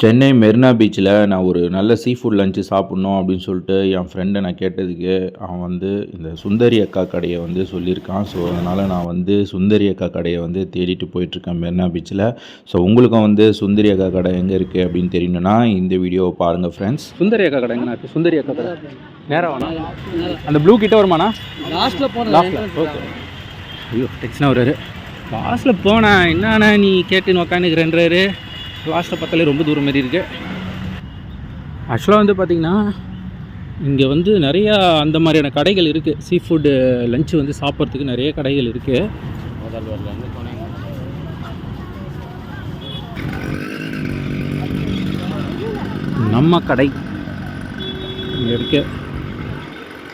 சென்னை மெரினா பீச்சில் நான் ஒரு நல்ல சீ ஃபுட் லஞ்சு சாப்பிட்ணும் அப்படின்னு சொல்லிட்டு என் ஃப்ரெண்டை நான் கேட்டதுக்கு அவன் வந்து இந்த சுந்தரி அக்கா கடையை வந்து சொல்லியிருக்கான். ஸோ அதனால் நான் வந்து சுந்தரி அக்கா கடையை வந்து தேடிட்டு போயிட்டுருக்கேன் மெரினா பீச்சில். ஸோ உங்களுக்கும் வந்து சுந்தரி அக்கா கடை எங்கே இருக்குது அப்படின்னு தெரியணும்னா இந்த வீடியோவை பாருங்கள் ஃப்ரெண்ட்ஸ் சுந்தரி அக்கா கடை எங்கண்ணா இருக்குது சுந்தரி அக்கா கடை. நேரம் வேணா அந்த ப்ளூ கிட்ட வருமாண்ணா? லாஸ்ட்டில் ஓகே ஐயோ டெக்ஸ்ட்னா வர்றாரு. லாஸ்ட்டில் போனேன் என்னண்ணா நீ கேட்டு உக்காந்துக்கிறேன்றாரு. லாஸ்ட்டை பார்த்தாலே ரொம்ப தூரம் மாரி இருக்குது ஆக்சுவலாக வந்து பார்த்திங்கன்னா இங்கே வந்து நிறையா அந்த மாதிரியான கடைகள் இருக்குது சீ ஃபுட்டு லஞ்சு வந்து சாப்பிட்றதுக்கு நிறைய கடைகள் இருக்குது நம்ம கடை இங்கே இருக்கு.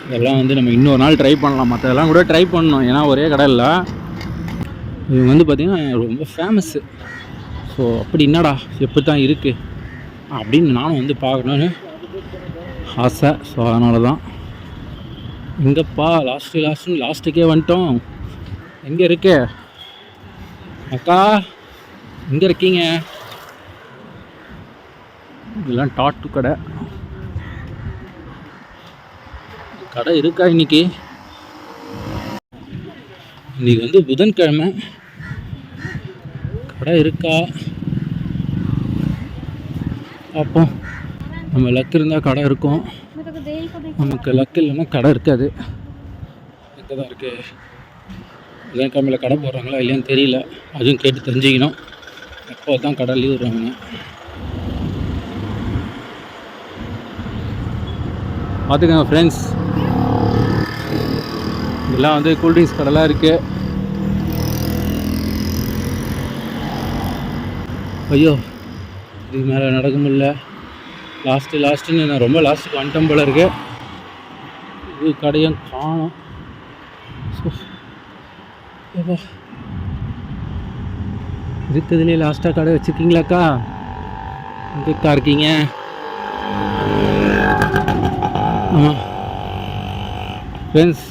இதெல்லாம் வந்து நம்ம இன்னொரு நாள் ட்ரை பண்ணலாம். மற்றதெல்லாம் கூட ட்ரை பண்ணோம் ஏன்னா ஒரே கடை இல்லை. இவங்க வந்து பார்த்திங்கன்னா ரொம்ப ஃபேமஸ்ஸு ஸோ அப்படி என்னடா? எப்படி தான் இருக்குது அப்படின்னு நானும் வந்து பார்க்கணுன்னு ஆசை. ஸோ அதனால தான் எங்கப்பா லாஸ்ட்டு லாஸ்ட்டுன்னு லாஸ்ட்டுக்கே வந்துட்டோம். எங்கே இருக்கு? அக்கா எங்கே இருக்கீங்க? இதெல்லாம் டாட்டு கடை. கடை இருக்கா இன்னைக்கு? இன்றைக்கி வந்து புதன்கிழமை. கடை இருக்கா? பார்ப்போம். நம்ம லக் இருந்தால் கடை இருக்கும். நமக்கு லக் இல்லைன்னா கடை இருக்காது. எங்கே தான் இருக்கு? புதன்கிழமையில் கடை போடுறாங்களா இல்லையான்னு தெரியல. அதுவும் கேட்டு தெரிஞ்சுக்கணும். எப்போ தான் கடை லீவ் விடுறாங்க பார்த்துக்கோங்க ஃப்ரெண்ட்ஸ் இதெல்லாம் வந்து கூல்ட்ரிங்க்ஸ் கடைலாம் இருக்குது ஐயோ இதுக்கு மேலே நடக்க முடியல. லாஸ்ட்டு லாஸ்ட்டுன்னு நான் ரொம்ப லாஸ்ட்டுக்கு வந்துட்டேன் போல இருக்கு. இது கடையும் காணும். இருக்கிறதுலே லாஸ்ட்டாக கடை வச்சுருக்கீங்களாக்கா? இருக்கா இருக்கீங்க? ஆமாம் ஃப்ரெண்ட்ஸ்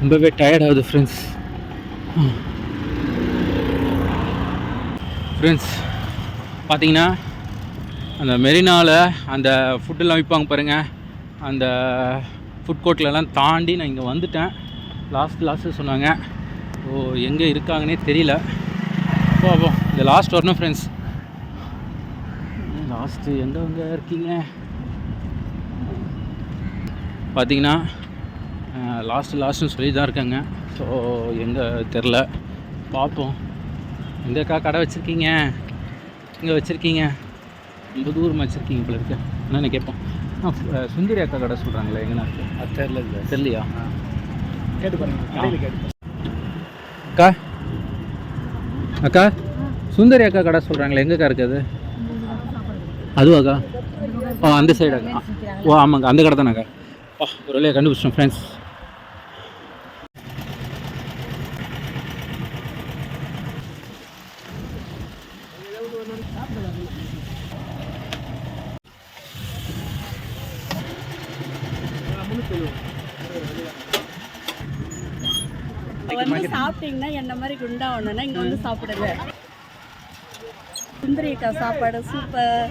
ரொம்பவே டயர்ட் ஆகுது ஃப்ரெண்ட்ஸ் ஃப்ரெண்ட்ஸ் பார்த்தீங்கன்னா அந்த மெரினாவில் அந்த ஃபுட்டெல்லாம் விற்பாங்க பாருங்கள் அந்த ஃபுட் கோர்ட்லலாம் தாண்டி நான் இங்கே வந்துட்டேன். லாஸ்ட் லாஸ்ட்டு சொன்னாங்க. ஓ எங்கே இருக்காங்கன்னே தெரியல. அப்போ போ. இந்த லாஸ்ட் வரணும் ஃப்ரெண்ட்ஸ் லாஸ்ட்டு எங்கே எங்கே இருக்கீங்க? பார்த்தீங்கன்னா லாஸ்ட்டு லாஸ்ட்டுன்னு சொல்லி தான் இருக்காங்க. ஸோ எங்கே தெரில பார்ப்போம். எங்கேக்கா கடை வச்சுருக்கீங்க? எங்கே வச்சுருக்கீங்க. ரொம்ப தூரம் வச்சுருக்கீங்க போல இருக்கு. என்னென்னு கேட்போம்? ஆ சுந்தரி அக்கா கடை சொல்கிறாங்களே எங்கண்ணா இருக்கு? அது தெரியல இல்லை. தெரியலையா? கேட்டு பாருங்க அக்கா? அக்கா? சுந்தரி அக்கா கடை சொல்கிறாங்களே எங்கக்கா இருக்குது? அதுவாக்கா? ஓ அந்த சைடு அக்கா. ஓ ஆமாங்க அந்த கடை தானேக்கா பா ஒரு வழியாக கண்டுபிடிச்சோம் ஃப்ரெண்ட்ஸ் வந்து சாப்பிட்டீங்கன்னா என்ன மாதிரி குண்டா ஒண்ணுன்னா இங்க வந்து சாப்பிடுங்க. சுந்தரிக்கா சாப்பாடு சூப்பர்.